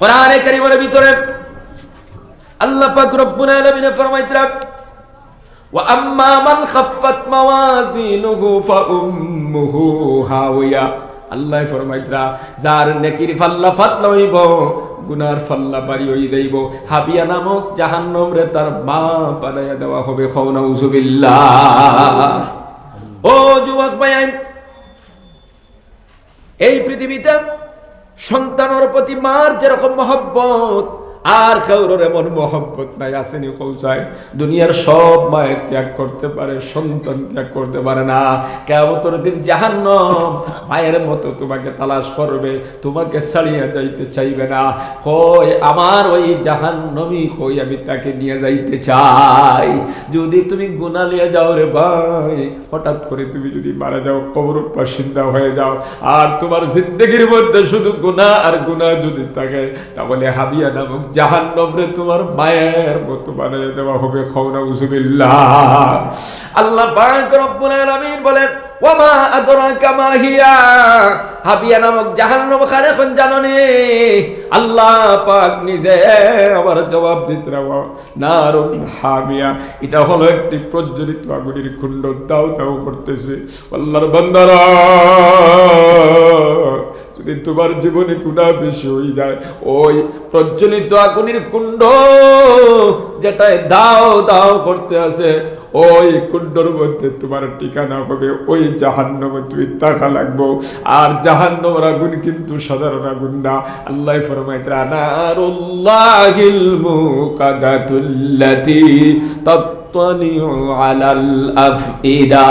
কোরআনে কারিমের ভিতরে আল্লাহ পাক রব্বুল আলামিন ফরমাইতরা ওয়া আম্মা মান খাফফাত মাওয়াজিনুহু ফাউম্মুহু হাওয়া। আল্লাহ ফরমাইতরা যার নেকির পাল্লা ফাতলা হইব, গুনার ফাল্লা বাড়ি হই দেইব হাবিয়া নামক জাহান্নাম রে তার মা বানাইয়া দেওয়া হবে খাওনা উজুবিল্লাহ ও যুবক ভাইয়ান এই পৃথিবীতে সন্তানের প্রতি মার যেরকম মহব্বত আর কাউর এমন মহব্বত নাই, আসেনি দুনিয়ার সব মায়ের ত্যাগ করতে পারে, সন্তান ত্যাগ করতে পারে না। কেমতর দিন জাহান্নম, মায়ের মতো তোমাকে তালাশ করবে, তোমাকে ছাড়িয়ে যাইতে চাইবে না। কই আমার ওই জাহান্নমি কই, আমি তাকে নিয়ে যাইতে চাই। যদি তুমি গুণা নিয়ে যাও রে ভাই, হঠাৎ করে তুমি যদি মারা যাও কবর বাসিন্দা হয়ে যাও, আর তোমার জিন্দগির মধ্যে শুধু গুণা আর গুণা যদি থাকে, তাহলে হাবিয়া নামক জাহান্নম রে তোমার মায়ের মতো বানিয়ে দেওয়া হবে খৌনা উজুবিল্লাহ আল্লাহ পাক রব্বুল আলামিন বলেন, ওয়ামা আদরাকা মা হিয়া? হাবিয়া নামক জাহান্নাম খানে কোন জাননি। আল্লাহ পাক নিজে আবার জবাব দিতে নারুন হামিয়া, এটা হলো একটি প্রজ্বলিত আগুনের কুণ্ড দাও দাও করতেছে। আল্লাহর বান্দারা যদি তোমার জীবনে গুণা বেশি হয়ে যায়, ওই প্রজ্বলিত আগুনের কুণ্ড যেটায় দাও দাও করতে আছে, ওই কুণ্ডর মধ্যে তোমার ঠিকানা হবে, ওই জাহান্নমে তুমি টাকা লাগবো। আর জাহান্নমের আগুন কিন্তু সাধারণ আগুন না। আল্লাহ আফইদা।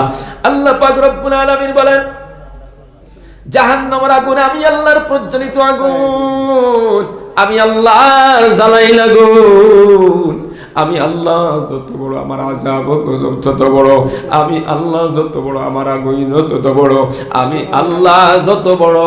আল্লাহ পাক রব্বুল আলামিন বলেন জাহান্নামের আগুন আমি আল্লাহর প্রজ্বলিত আগুন আমি আল্লাহ জ্বালাইল আগুন। আমি আল্লাহ যত বড় আমার আজাব গজব তত বড়। আমি আল্লাহ যত বড় আমার আগুন তত বড়। আমি আল্লাহ যত বড়,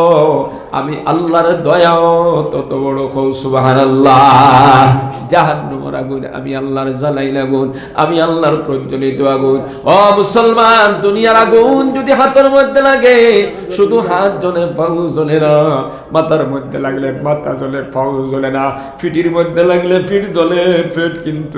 আমি আল্লাহর দয়াও তত বড় কৌ সুবহানাল্লাহ। জাহান্নামের আগুন, আমি আল্লাহর জ্বালাইল আগুন, আমি আল্লাহর প্রজ্বলিত আগুন। ও মুসলমান, দুনিয়ার আগুন যদি হাতের মধ্যে লাগে, শুধু হাত জ্বলে পাউ জ্বলে না, মাথার মধ্যে লাগলে মাথা জ্বলে পাউ জ্বলে না। ফিটির মধ্যে লাগলে ফিট জ্বলে পেট কিন্তু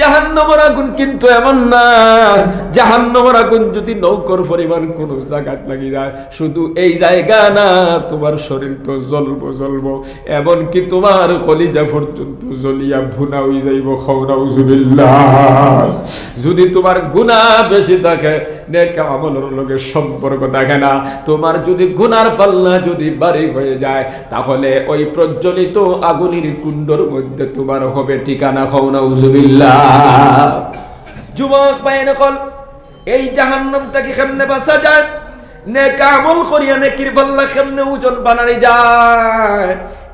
জাহান্নমর আগুন কিন্তু এমন না। জাহান্নমর আগুন যদি নৌকর পরিমাণ কোন লাগি যায় শুধু এই জায়গা না, তোমার শরীর তো জ্বলবো জ্বলবো। এমনকি তোমার কলিজা পর্যন্ত জ্বলিয়া ভুনা যাইব যদি তোমার গুণা বেশি থাকে আমলের লগে সম্পর্ক থাকে না। তোমার যদি গুনার পাল্লা যদি বাড়ি হয়ে যায়, তাহলে ওই প্রজ্বলিত আগুনের কুণ্ডর মধ্যে তোমার হবে ঠিকানা খৌনা উজুবিল্লাহ যুবক পায়ে নকল এই জাহান্নাম থেকে কেমনে বাঁচা যায়? ওজন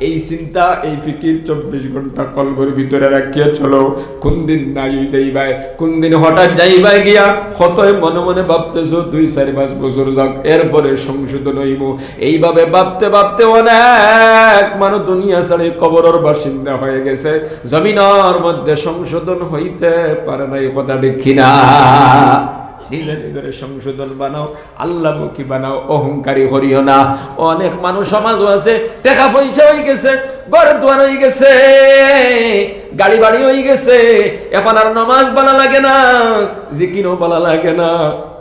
এই চিন্তা, এই চব্বিশ ঘণ্টা চলো। কোন নাই কোন মনে মনে ভাবতেছো দুই পাঁচ এরপরে সংশোধন হইব। এইভাবে ভাবতে ভাবতে অনেক মানুষ দুনিয়া ছাড়ি কবরের বাসিন্দা হয়ে গেছে। জমিনের মধ্যে সংশোধন হইতে পারে নাই কথা দেখি না? নিজে নিজের সংশোধন বানাও, আল্লাহমুখী বানাও, অহংকারী করিও না। অনেক মানুষ সমাজও আছে, টাকা পয়সা হয়ে গেছে ঘর দুয়ার হয়ে গেছে গাড়ি বাড়ি হয়ে গেছে, এখন আর নমাজ বালা লাগে না, জিকিরও বালা লাগে না,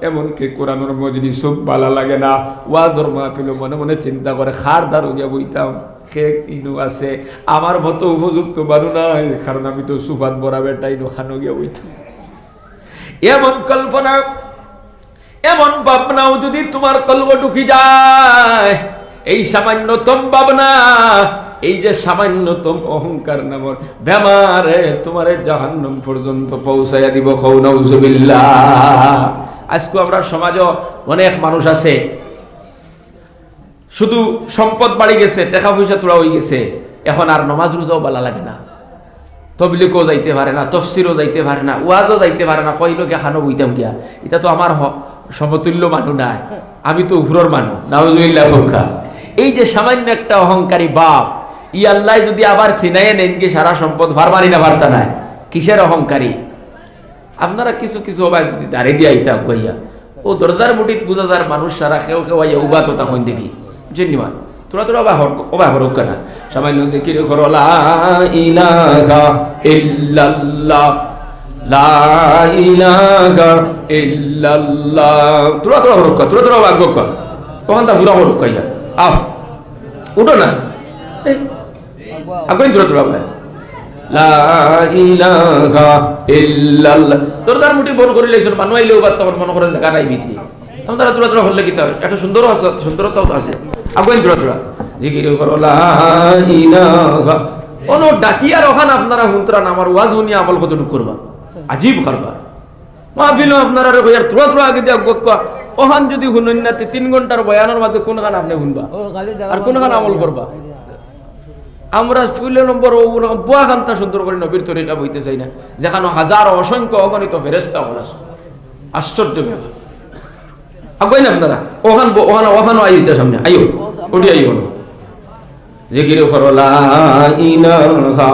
এমনকি কোরআনোর মজলি সব বালা লাগে না। ওয়াজর মাহফিল মনে মনে চিন্তা করে, খার দারু গিয়া বইতাম, কে ইনু আছে? আমার মতো উপযুক্ত বানু নাই, কারণ আমি তো সুফাত বরাবের টাইনু খানো গিয়া বইতাম। এমন কল্পনা, এমন ভাবনাও যদি তোমার কল্প ঢুকি যায়, এই সামান্যতম ভাবনা, এই যে সামান্যতম অহংকার নামর বেমারে তোমার জাহান্নম পর্যন্ত পৌঁছাইয়া দিব খৌনৌজুবিল্লাহ আজকে আমরা সমাজও অনেক মানুষ আছে, শুধু সম্পদ বাড়ি গেছে, টাকা পয়সা তোলা হয়ে গেছে, এখন আর নমাজ রোজাও বালা লাগে না। তবলিকও যাইতে পারে না, তফসিরও যাইতে পারে না, ওয়াজও যাইতে পারে না কইল কে খানো বইতাম গিয়া। এটা তো আমার সমতুল্য মানুষ নাই, আমি তো উফরর মানুষ নাউজুবিল্লাহ এই যে সামান্য একটা অহংকারী বাপ, ই আল্লাহ যদি আবার সিনাইয়ে নেন কি সারা সম্পদ ভারবারি না বার্তা নাই, কিসের অহংকারী? আপনারা কিছু কিছু অবাই যদি দাঁড়িয়ে দিয়া আইতা কইয়া ও দরজার মুটিত বুঝা যার মানুষ সারা খেও খেও আইয়া উবা তো তখন দেখি। জন্যমান তোরা তোরা অবা হর অবা হরক কেনা? সামান্য জিকির করো, লা লা তোরা তোরা হরক কর তোরা তোরা অবা গক কর তখন তা পুরা হরক কইয়া আহ, উঠো না। আগুন তোরা তোরা ভাই লা করে মানুষ আইলেও বা তখন মনে করেন জায়গা নাই ভিতরে এখন তারা তোরা তোরা হলে কি তার একটা সুন্দর আছে তো আছে। আগুন তোরা তোরা জিকির করো কোনো ডাকিয়ার ওখান আপনারা হুন্তরা আমার ওয়াজ আমল কতটুকু করবা? আজীব মাহফিল আপনারা রে কইয়ার আগে দিয়া গক্কা ওখান যদি শুনুন না তিন ঘণ্টার বয়ানের মাঝে কোন গান আপনি শুনবা? আর কোন গান আমল করবা? আমরা ফুলের নম্বর বুয়া খান্তা সুন্দর করে নবীর তরিকা বইতে চাই না। যেখানে হাজার অসংখ্য অগণিত ফেরেস্তা হল আশ্চর্য ব্যাপার। আগুন আপনারা? ওখান ওখানে ওখানে আইতে সামনে। আইও, উঠি আইও না জিকির করো লা ইলাহা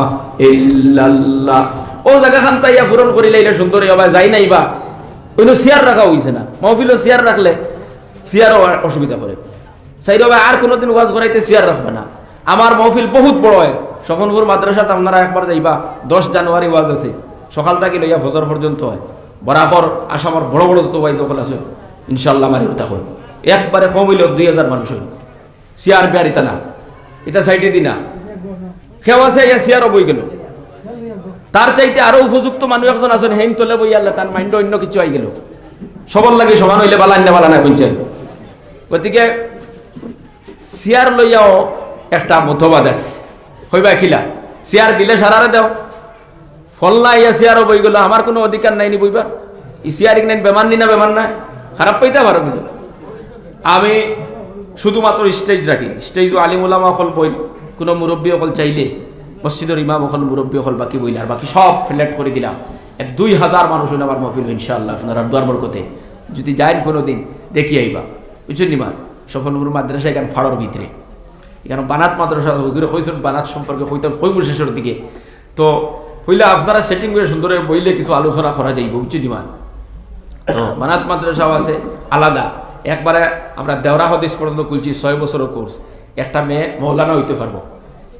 ইল্লাল্লাহ। ও জায়গা খান তাইয়া পূরণ করিলে এটা সুন্দর হইবা যাই নাই বা। ওইনো চেয়ার রাখা হইছে না। মহফিলও চেয়ার রাখলে চেয়ারও অসুবিধা করে সাইড ভাই আর কোনোদিন ওয়াজ করাইতে চেয়ার রাখবে না। আমার মহফিল বহুত বড় হয়। সখনপুর মাদ্রাসাতে আপনারা একবার যাইবা, দশ জানুয়ারি ওয়াজ আছে। সকাল থেকে লইয়া ফজর পর্যন্ত হয়। বরাবর আসামর বড় বড় যত বাইদ সকল আছে। ইনশাল্লাহ আমার ওটা হয় একবারে কম হইলেও দুই হাজার মানুষ হইল। চেয়ার বেয়ার ইতা না এটা সাইডে দিনা। কেউ আছে ইয়া চেয়ারও বই গেল। তার চাইতে আরও উপযুক্ত মানুষ একজন আছেন হেইন তোলে বই আল্লাহ, তার মাইন্ড অন্য কিছু আই গেল। সবার লাগে সমান হইলে বালা না বালা না শুনছেন গতিকে চেয়ার লইয়াও একটা মতবাদ আছে। হইবা খিলা? চেয়ার দিলে সারারে দেও। ফলনা ইয়া চেয়ারও বই গেল। আমার কোনো অধিকার নাই নি বইবার ই চেয়ার নেন বেমান নি না বেমান না খারাপ পাইতে পারো কিন্তু। আমি শুধুমাত্র স্টেজ রাখি। স্টেজ আলিমুলামা অকল বই। কোনো মুরব্বী অকল চাইলে, মসজিদের ইমাম অকল মুরব্বী অকল বাকি বইলে আর বাকি সব ফ্ল্যাট করে দিলাম। এক দুই হাজার মানুষ হইলে আমার মহফিল, ইনশাআল্লাহ, আপনার দুয়ার বরকতে। যদি যাইন কোনো দিন দেখি আইবা। বুঝছেন নিমা সফলপুর মাদ্রাসা এখানে ফাড়ার ভিতরে। এখানে বানাত মাদ্রাসা, হুজুরে কইছেন বানাত সম্পর্কে কইতাম কইমুর শেষের দিকে। তো হইলে আপনারা সেটিং করে সুন্দর বইলে কিছু আলোচনা করা যাইব, বুঝছেন নিমা তো মানাত মাদ্রাসাও আছে, আলাদা। একবারে আমরা দেওরা হদিস পর্যন্ত খুলছি, ছয় বছরের কোর্স একটা মেয়ে মৌলানা হইতে পারব।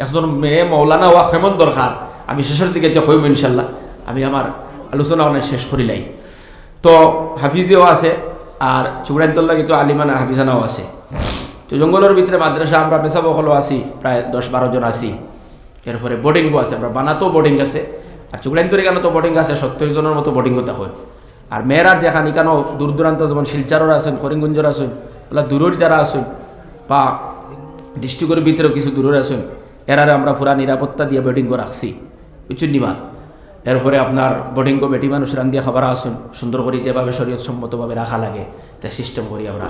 একজন মেয়ে মৌলানা হওয়া কেমন দরকার। আমি শেষের দিকে যে হইব ইনশাল্লাহ আমি আমার আলোচনা অনেক শেষ করিলাই তো হাফিজেও আছে, আর চুড়ান্তল্লা কিন্তু আলিমানা হাফিজানাও আছে। তো জঙ্গলের ভিতরে মাদ্রাসা আমরা পেশাবকলও আছি, প্রায় দশ বারো জন আছি। এরপরে বোর্ডিংও আছে, আমরা বানাতেও বোর্ডিং আছে। আর চুগলাইন্তর এখানে তো বোর্ডিং আছে, সত্তর জনের মতো বোর্ডিংও হয়। আর মেয়েরার যেখানে, কেন দূর দূরান্ত যেমন শিলচারর আছেন, করিমগঞ্জের আছেন ওলা দূরের যারা আছেন, বা ডিস্ট্রিক্টের ভিতরেও কিছু দূরের আছেন, এরারে আমরা পুরা নিরাপত্তা দিয়ে বোর্ডিং রাখছি। বুঝছেন নিমা এরপরে আপনার বোর্ডিং বেটি মানুষ রান্দিয়া খাবার আসুন সুন্দর করে যেভাবে শরীয়ত সম্মতভাবে রাখা লাগে, তা সিস্টেম করি আমরা,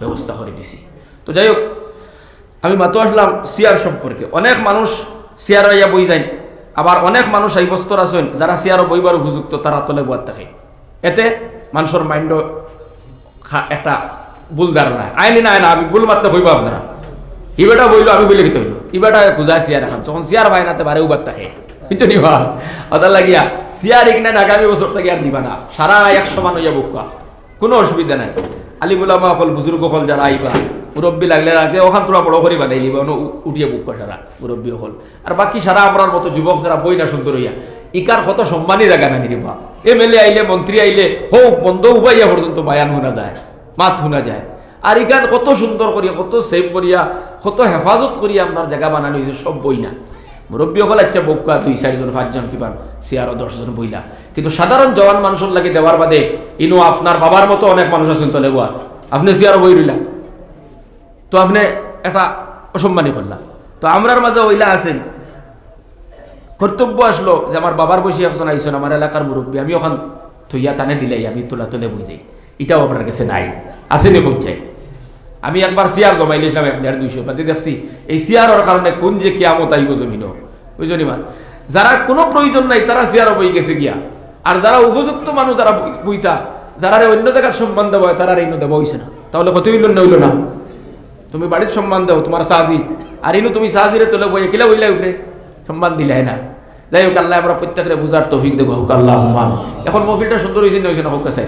ব্যবস্থা করে দিছি। তো যাই হোক, আমি মাতো আসলাম সিয়ার সম্পর্কে। অনেক মানুষ সিয়ার ইয়া বই যায় আবার অনেক মানুষ এই বস্তর আছেন, যারা সিয়ারও বইবার উপযুক্ত, তারা তলে বুয়ার থাকে। এতে মানুষের মাইন্ড একটা ভুল ধারণা। আইনি না না আমি ভুল মাত্রা হইব আপনারা। ইবেটা বইলো, আমি বলে কিতে হইল। ইবেটা পূজা সিয়ার এখন। যখন সিয়ার ভাই নাতে বারে উবার থাকে। কিন্তু নিবা ওদের লাগিয়া সিয়ার ইগনান আগামী বছর থেকে আর দিবা না। সারা একশো মান হইয়া বুকা কোনো অসুবিধা নাই। আলিমুলামা হল, বুজুর্গ হল যারা আইবা, মুরব্বী লাগলে আগে ওখান তোরা বড় করে বানাই লিবা উঠিয়ে বুক সারা মুরব্বী হল। আর বাকি সারা আমরার মতো যুবক যারা বই না সুন্দর হইয়া, ইকার কত সম্মানী জায়গা না নিরিবা এম এল এ আইলে, মন্ত্রী আইলে হো বন্ধ উপাইয়া পর্যন্ত বায়ান শোনা যায়, মাত শোনা যায়। আর ইকান কত সুন্দর করিয়া, কত সেভ করিয়া, কত হেফাজত করিয়া আপনার জায়গা বানানো হয়েছে সব বই না মুরব্বী হল আচ্ছা বউকা দুই চারিজন পাঁচজন, কিমান? সিয়ারও দশজন বইলা। কিন্তু সাধারণ জওয়ান মানুষের লাগে দেওয়ার বাদে, ইনো আপনার বাবার মতো অনেক মানুষ আছেন তলে গোয়া আপনি সিয়ারও বই রইলা তো আপনি একটা অসম্মানী করলা তো আমরার মাঝে ওইলা আছেন কর্তব্য আসলো যে আমার বাবার বসে এখন আইসন, আমার এলাকার মুরব্বী, আমি ওখান থইয়া টানে দিলাই আমি তোলা তোলে বই যাই। এটাও আপনার কাছে নাই। আসেনি খুব চাই আমি একবার চেয়ার জমাই নিয়েছিলাম এক দেড় দুইশো পাতি, দেখছি এই চেয়ারের কারণে কোন যে কেয়ামত আইব জমিন বুঝলি মা? যারা কোনো প্রয়োজন নাই, তারা জিয়ারো বই গেছে গিয়া। আর যারা উপযুক্ত মানুষ, যারা বই- বইতা যারা অন্য জায়গার সম্মান হয়, তারা এই দেওয়া হইছে না। তাহলে কত হইল না হইল না। তুমি বাড়ির সম্মান দাও, তোমার সাহাজি আর ইনু তুমি সাহাজিরে তোলে বই কিলা হইলে উঠে সম্মান দিলাই না। যাই হোক, আল্লাহ আমরা প্রত্যেকের বুঝার তৌফিক দেবো। হোক আল্লাহ মান এখন মহফিলটা সুন্দর হয়েছে না হয়েছে না, হোক কাছে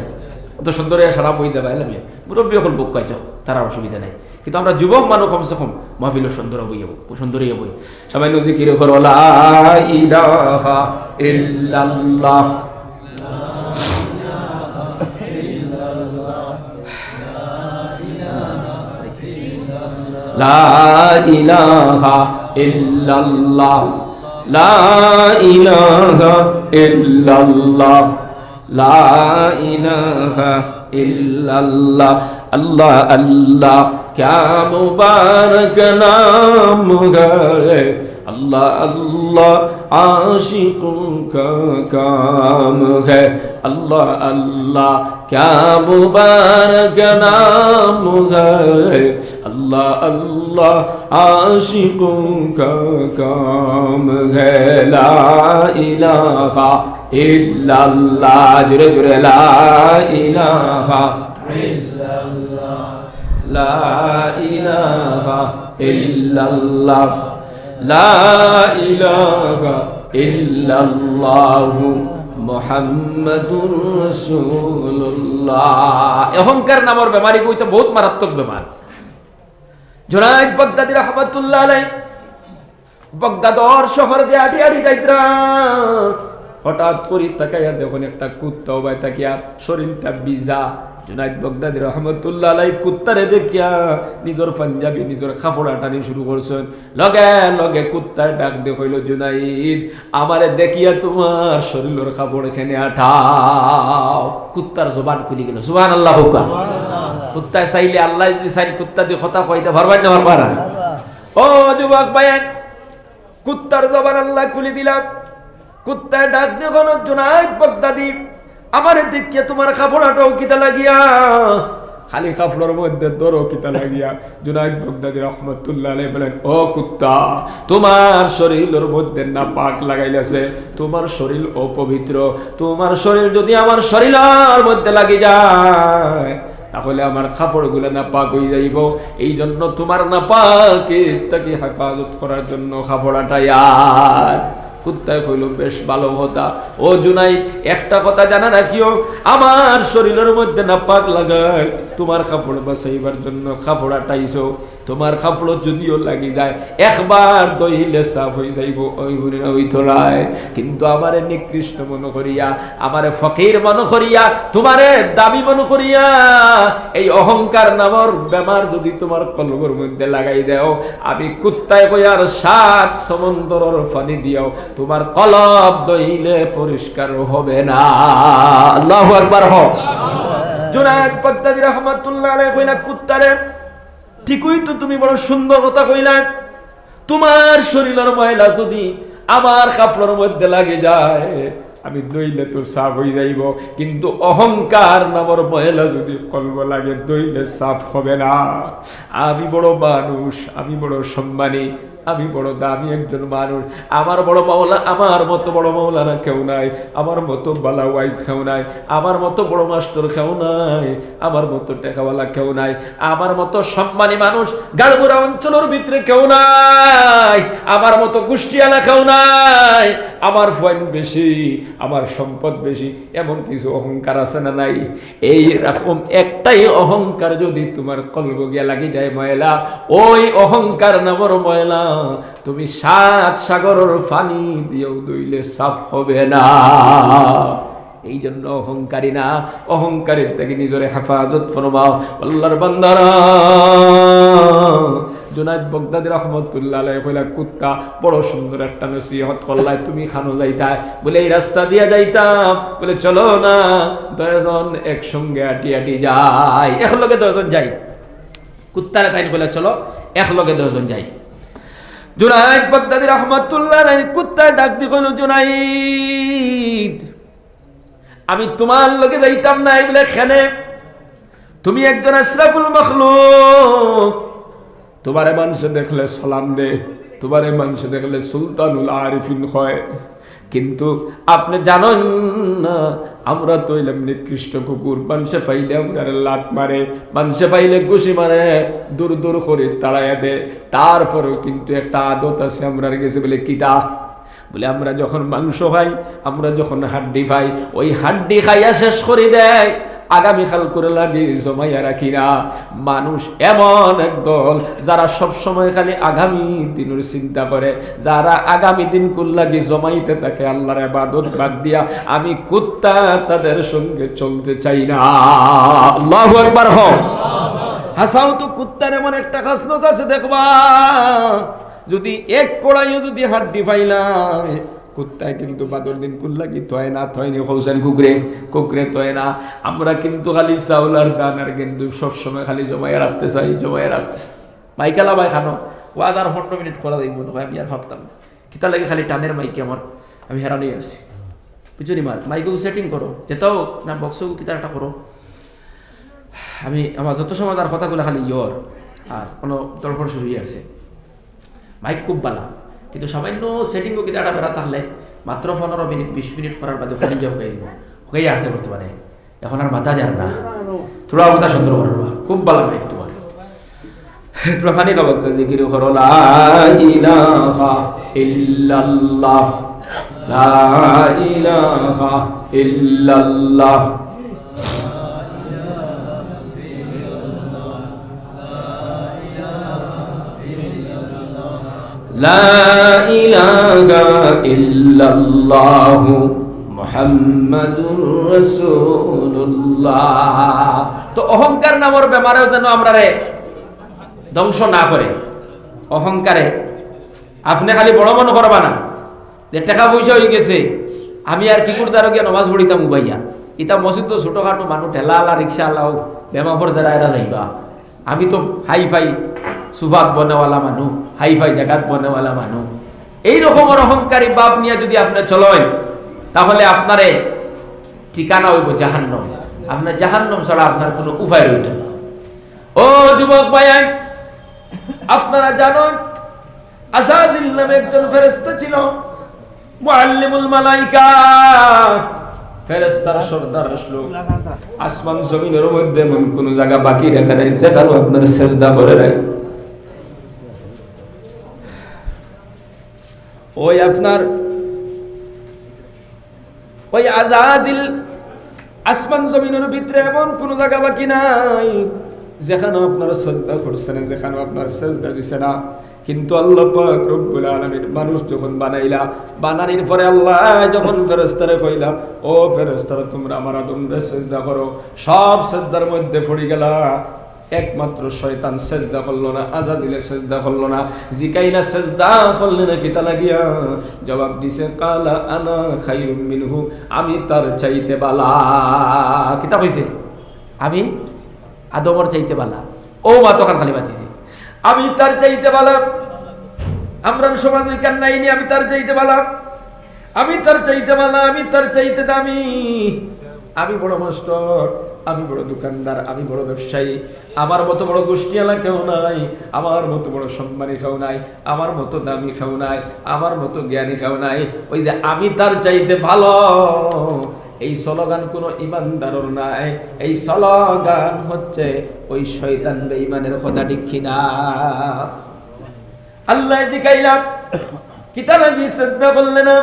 অত সুন্দর সারা বই দেবা, এলাম। মুরব্বী এখন বুক কাইছ তার অসুবিধা নাই। কিন্তু আমরা যুবক মানুষ কমসে কম মহফিল সুন্দর বই সুন্দর হয়ে বই সবাই নজি কিরে করো লা ইলাহা ইল্লাল্লাহ। لا إله إلا الله. لا إله إلا الله. الله الله. كيا مبارك نام. الله الله. عاشقوں کا کام ہے اللہ اللہ کیا مبارک نام ہے اللہ اللہ عاشقوں کا کام ہے لا الہ الا اللہ جرے جرے لا الہ الا اللہ لا الہ الا اللہ লা ইলাহা ইল্লাল্লাহু মোহাম্মদুর রসুল্লাহ অহংকার নামর বেমারি কইতে বহুত মারাত্মক বেমার। জোনাইদ বাগদাদি রহমতুল্লাহ আলাই বাগদাদর শহর দিয়ে আটি আটি যাইতরা। হঠাৎ করি তাকাইয়া দেখুন একটা কুত্তা বাই তাকিয়া শরীরটা বিজা। জুনাইদ বগদাদি রহমতুল্লাহ আলাই কুত্তারে দেখিয়া নিজের পাঞ্জাবি নিজের খাফড়া টানি শুরু করছেন। লগে লগে কুত্তার ডাক দেখইল জুনাইদ আমারে দেখিয়া তোমার শরীরের খাফড় এখানে আঠাও কুত্তার জবান খুলি গেল সুবহান আল্লাহ হুকা কুত্তায় চাইলে আল্লাহ যদি চাই কুত্তা দিয়ে কথা কইতে পারবেন না পারবা ও যুবক ভাইয়ের কুত্তার জবান আল্লাহ খুলে দিলাম। কুত্তায় ডাক দেখো জোনায়দ বগদাদি, আমার তোমার কিতা লাগিয়া? খালি কাপড়ের মধ্যে দরও কিতা লাগিয়া। রহমতুল্লাহ আলাইহি বলেন, ও কুত্তা, তোমার শরীরের মধ্যে না পাক লাগাইলাছে। তোমার শরীর অপবিত্র। তোমার শরীর যদি আমার শরীরের মধ্যে লাগি যায়, তাহলে আমার কাপড়গুলো না পাক হয়ে যাইব। এই জন্য তোমার না তাকে হেফাজত করার জন্য কাপড়াটা আর কুত্তায় হইল বেশ ভালো কথা। ও জুনাই একটা কথা জানা রাখিও, আমার শরীরের মধ্যে না পাক লাগায়। তোমার কাপড় বাঁচাইবার জন্য কাপড় আটাইছো, তোমার কাপড় যদিও লাগি যায়, একবার দইলে সাফ হয়ে যাইব, ওই বুড়ি ওই তোলায় কিন্তু আমারে নিকৃষ্ট মনে করিয়া, আমারে ফকির মনে করিয়া, তোমারে দাবি মনে করিয়া, এই অহংকার নামর বেমার যদি তোমার কলবর মধ্যে লাগাই দেও, আমি কুত্তায় কইয়ার সাত সমন্দরের পানি দিও তোমার কলব দইলে পরিষ্কার হবে না। আল্লাহু আকবার হ। জুনায়েদ বাগদাদি রহমাতুল্লাহ আলাইহি কইলা, কুত্তারে, ঠিকই তো তুমি বড় সুন্দর কথা কইলা। তোমার শরীরের ময়লা যদি আমার কাপড়ের মধ্যে লাগে যায়, আমি দইলে তো সাফ হয়ে যাইব। কিন্তু অহংকার নামর ময়লা যদি কলব লাগে, দইলে সাফ হবে না। আমি বড় মানুষ, আমি বড় সম্মানী আমি বড় দামি একজন মানুষ। আমার বড় মাওলা, আমার মতো বড় মাওলানা কেউ নাই। আমার মতো বালা ওয়াইজ কেউ নাই। আমার মতো বড় মাস্টার কেউ নাই। আমার মতো টেকাওয়ালা কেউ নাই। আমার মতো সম্মানী মানুষ গাড়বুড়া অঞ্চলের ভিতরে কেউ নাই। আমার মতো গোষ্ঠীওয়ালা কেউ নাই। আমার পয়েন্ট বেশি, আমার সম্পদ বেশি। এমন কিছু অহংকার আছে না নাই? এই রকম একটাই অহংকার যদি তোমার কলব গিয়া লাগি যায় ময়লা, ওই অহংকার নামর ময়লা তুমি সাত সাগরের পানি দিয়েও দইলে সাফ হবে না। এই জন্য অহংকারী না, অহংকারের থেকে নিজের হেফাজত ফরমাও। আল্লাহর বান্দারা, জুনাইদ বগদাদি রহমতুল্লাহ কইলা, কুত্তা, বড় সুন্দর একটা নসিহত করলাই, তুমি খানো যাইতা বলে, এই রাস্তা দিয়া যাইতাম। বলে, চলো না। দশজন একসঙ্গে আটি আটি যাই একলগে দশজন যাই। কুত্তারে তাই কইলা, চলো এক একলগে দশজন যাই। জুনাইদ বাগদাদি রহমাতুল্লাহ কুত্তায় ডাক দি কইল, জুনাইদ, আমি তোমার লগে যাইতাম না এইবলে খেনে তুমি একজন আশরাফুল মখলুক। তোমারে মানুষে দেখলে সালাম দে, তোমারে মানুষে দেখলে সুলতানুল আরিফিন হয়। কিন্তু আপনি জানেন না, আমরা তো এলাম নিকৃষ্ট কুকুর মানুষে পাইলে আমরা লাত মারে মানুষে পাইলে ঘুষি মারে, দূর দূর করে তাড়াইয়া দে তারপরেও কিন্তু একটা আদত আছে, আমরা গেছে বলে কিতা? বলে, আমরা যখন মাংস খাই, আমরা যখন হাড্ডি খাই, ওই হাড্ডি খাইয়া শেষ করে দেয়। আগামীকাল করে লাগে জমাইয়া রাখি না। মানুষ এমন এক দল, যারা সব সময় খালি আগামী দিনের চিন্তা করে, যারা আগামী দিন লাগি জমাইতে থাকে, আল্লাহর আবাদত বাদ দিয়া আমি কুত্তা তাদের সঙ্গে চলতে চাই না। আল্লাহু আকবার হোক হাসাও তো কুত্তার এমন একটা খাসলত আছে, দেখবা। যদি এক কড়াইও যদি হাড্ডি পাইলাম কুত্তায় কিন্তু বাদর দিন কুল্লাকি তয় না তয়নি হৌসান কুকুরে? কুকুরে তয় না। আমরা কিন্তু খালি চাউল আর দান আর কিন্তু সবসময় খালি জমাইয়া রাখতে চাই জমাইয়া রাখতে চাই। মাইকালা বাই খানো। ও আধার পনেরো মিনিট খোলা দেখব না আমি আর ভাবতাম না। কিতা লাগে খালি টানের মাইকে আমার, আমি হেরানি আছি। বুঝলি মার মাইকেও সেটিং করো যেটাও না বক্সও কিতা একটা করো। আমি আমার যত সময় তার কথাগুলো খালি ইয়র আর কোনো তরফর শুরু আছে। মাইক খুব বালা। কিন্তু সামান্য সেটিংও কিন্তু একটা বেড়া তাহলে মাত্র পনেরো মিনিট, বিশ মিনিট করার বাদে ওখানে যে হয়ে দিব হয়েই আসতে বর্তমানে এখন আর মাথা যার না। থোড়া কথা সুন্দর বা খুব ভালো মাইক তোমার তোমরা ফানি খাব জিকির করো লা ইল্লাল্লাহ। লা ইল্লাল্লাহ। লা ইলাহা ইল্লাল্লাহ মুহাম্মাদুর তো অহংকার নামের ব্যাপারেও যেন আমরা রে ধ্বংস না করে। অহংকারে। আপনি খালি বড় মনে করবা না। যে টাকা পয়সা হয়ে গেছে, আমি আর কি করতে আরও গিয়ে নমাজ পড়িতাম উবাইয়া। ইতা মসজিদ তো ছোটোখাটো মানুষ ঠেলা আলা রিক্সা আলাও বেমা ফর যারা এরা যাইবা। আমি তো হাই ফাই সুভাত বনেওয়ালা মানুষ হাই ফাই জাগাত বনেওয়ালা মানুষ এই রকমের অহংকারী বাপ নিয়ে যদি আপনি চলেন তাহলে আপনারে ঠিকানা হইব জাহান্নম। আপনার জাহান্নম ছাড়া আপনার কোনো উপায় রইত না। ও যুবক ভাইয়াই আপনারা জানেন আজাজিল নামে একজন ফেরেশতা ছিল মুআল্লিমুল মালাইকা। ফেরেশতার সর্দার আসলো। আসমান জমিনের মধ্যে এমন কোন জায়গা বাকি রেখে নাই যেখানে আপনার সেজদা করে নাই। ওই আপনার ওই আজাজিল আসমান জমিনের ভিতরে এমন কোন জায়গা বাকি নাই যেখানে আপনার সেজদা করছে না যেখানে আপনার সেজদা দিছে না। কিন্তু আল্লাহ পাক রব্বুল আলামিন মানুষ যখন বানাইলা, বানানির পরে আল্লাহ যখন ফেরেশতারে কইলা, ও ফেরেশতারা, তোমরা আমার আদমরে সেজদা করো। সব সেজদার মধ্যে পড়ে গেলা। একমাত্র শয়তান সেজদা করল না আজাদিলে সেজদা করল না জিকাইলা সেজদা করলে না কিতা লাগিয়া জবাব দিছে, কালা আনা খাইরুম মিনহু আমি তার চাইতে বালা। কিতা কইছে আমি? আদমর চাইতে বালা। ও মা, তখন খালি বাতিছে আমি তার চাইতে বালা। আমরা সমাজ ওইখান নাইনি আমি তার চাইতে বালা। আমি তার চাইতে বালা, আমি তার চাইতে দামি। আমি বড় মাস্টার। আমি বড় দোকানদার, আমি বড় ব্যবসায়ী, আমার মতো বড় গোষ্ঠীওয়ালা কেউ নাই, আমার মতো বড় সম্মানী কেউ নাই, আমার মতো দামি কেউ নাই, আমার মতো জ্ঞানী কেউ নাই। ওই যে আমি তার চাইতে ভালো, এই স্লোগান কোনো ইমানদারর নাই, এই স্লোগান হচ্ছে ওই শয়তান বেঈমানের কথা ঠিক কিনা। আল্লাহ দিকাইলাম কিতা লাগি সেজদা করলে না?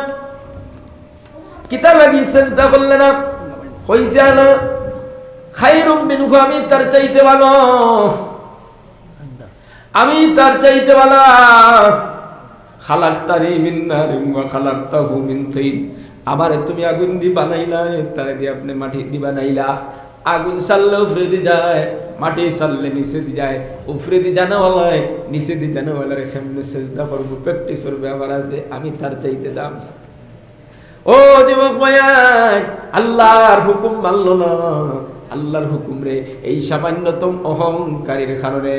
কিতা লাগি সেজদা করলে না? হইছে না খাইরুম মিনহু, আমি তার চাইতে ভালো। আমি তার চাইতে ভালো। খালাক্তানি মিন নারিন ওয়া খালাক্তাহু মিন তিন। তুমি আগুন দি বানাইলা তারে দিয়ে আপনি মাটি দি বানাইলা। আগুন সারলে উফরে দি যায়, মাটি সারলে নিচে দি যায়। উফরে দি জানাওয়ালায়, নিচে দি জানাওয়ালার কেমনে সেজদা করব, প্র্যাকটিস করবে আমার আছে, আমি তার চাইতে দাম। ও যুবক ভাইয়া, আল্লাহর হুকুম মানলো না। আল্লাহর হুকুম রে এই সামান্যতম অহংকারীর কারণে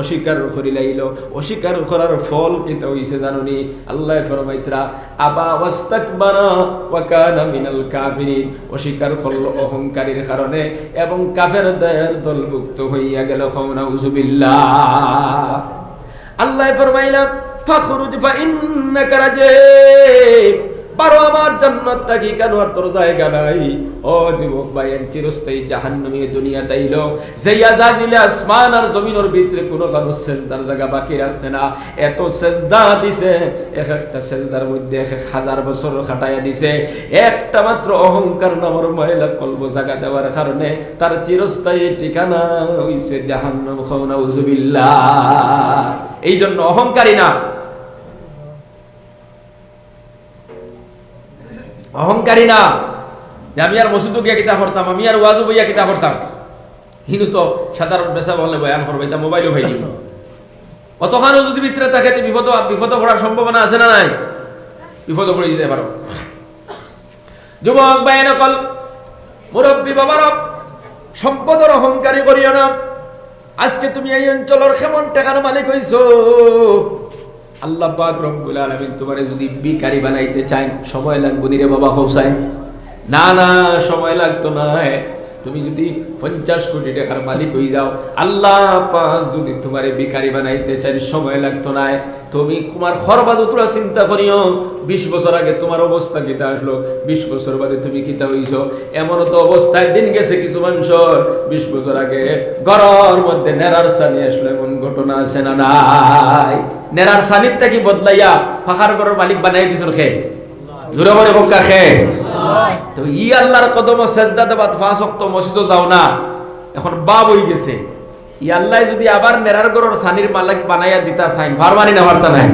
অস্বীকার করি লাইল অস্বীকার করার ফল কিন্তু হইছে জানুনি? আল্লাহ ফরমাইতরা, আবা ওয়াস্তাকবারা ওয়া মিনাল কাফিরিন। অস্বীকার করল অহংকারীর কারণে এবং কাফের কাফেরদের দলভুক্ত হইয়া গেল খাউনা উজুবিল্লাহ আল্লাহ ফরমাইলাম ফাখরুজ, ফা ইন্নাকা রাজিব। পারো আমার জান্নাত থাকি কেন? আর তোর জায়গা নাই। ও যুবক ভাই চিরস্থায়ী জাহান্নামী দুনিয়া তাইল যেই আজাজিলে আসমান আর জমিনের ভিতরে কোনো কারও সেজদার জায়গা বাকি আছে না। এত সেজদা দিছে, এক একটা সেজদার মধ্যে এক এক হাজার বছর খাটাইয়া দিছে। একটা মাত্র অহংকার নামর মহিলা কল্প জায়গা দেওয়ার কারণে তার চিরস্থায়ী ঠিকানা হইছে জাহান্নাম। খাওনা উজুবিল্লাহ এই জন্য অহংকারী না। অহংকারী না। যে আমি আর মসজিদও গিয়া কিতা করতাম আমি আর ওয়াজও বইয়া কিতা করতাম হিনু তো সাধারণ বেচা বলে বয়ান করবে তা মোবাইলও ভাই দিব। অতখানও যদি ভিতরে থাকে বিপদ বিপদ পড়ার সম্ভাবনা আছে না নাই? বিপদ পড়ে দিতে পারো। যুবক ভাই নকল মুরব্বী বাবার সম্পদের অহংকারী করিও না। আজকে তুমি এই অঞ্চলের কেমন টাকার মালিক হইছো? আল্লাহ রব্বুল আলমিন তোমারে যদি বিকারি বানাইতে চান সময় লাগবো নিরে বাবা হোসাইন না না, সময় লাগতো না। তুমি যদি পঞ্চাশ কোটি টাকার মালিক হয়ে যাও, আল্লাহ যদি তোমারে বিকারি বানাইতে চান সময় লাগতো না। তুমি তোমার খরবাদ তোরা চিন্তা করিও, বিশ বছর আগে তোমার অবস্থা কিতা আসলো? বিশ বছর বাদে তুমি কিতা হইছ? এমনও তো অবস্থায় দিন গেছে কিছু মানুষের। বিশ বছর আগে গড়র মধ্যে নেরার সানি আসলো, এমন ঘটনা আছে না নাই? নেরার সানিরটা কি বদলাইয়া ফাঁকার ঘরের মালিক বানাই দিছিল খে জোরে করে কোকা খে তো ই আল্লাহর কদম সেজদা দেবা ফাঁস অক্ত মসজিদও যাও না। এখন বাপ হয়ে গেছে। ই আল্লাহ যদি আবার নেরার ঘরের সানির মালিক বানাইয়া দিতা চাইন ভারমানি না ভারতা নাই।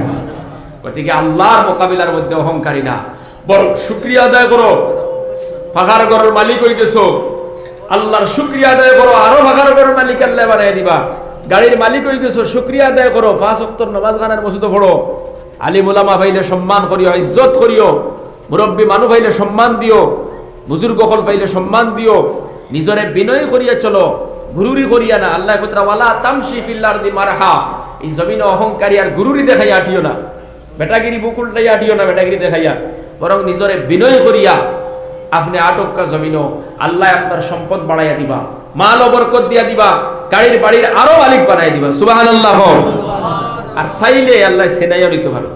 গতিকে আল্লাহর মোকাবিলার মধ্যে অহংকারী না। বরং শুক্রিয়া আদায় করো। ফাঁকার ঘরের মালিক হয়ে গেছো। আল্লাহর শুক্রিয়া আদায় করো। আরও ফাঁকার ঘরের মালিক আল্লাহ বানাই দিবা। গাড়ির মালিক হয়ে গেছো, শুক্রিয়া আদায় করো। পাঁচ অক্তর নমাজ গানের মসজিদে পড়ো। আলিম উলামা ভাইলে সম্মান করিও, ইজ্জত করিও। মুরব্বী মানুষ ভাইলে সম্মান দিও, বুজুর্গ হল পাইলে সম্মান দিও, নিজরে বিনয় করিয়া চলো গুরুরি করিয়া না, আল্লাহ ওয়ালা তামশি ফিল্লার দি মারহা, এই জমিন অহংকারী আর গুরুরি দেখাইয়া আটিও না, বেটাগিরি বুকুলটাই আটিও না বেটাগিরি দেখাইয়া, বরং নিজরে বিনয় করিয়া আপনি আটকা জমিনও, আল্লাহ আপনার সম্পদ বাড়াইয়া দিবা, মাল ও বরকত দিয়া দিবা, গাড়ির বাড়ির আরও মালিক বানাই দিবা সুবাহ আর চাইলে আল্লাহ সেনাইও নিতে পারো।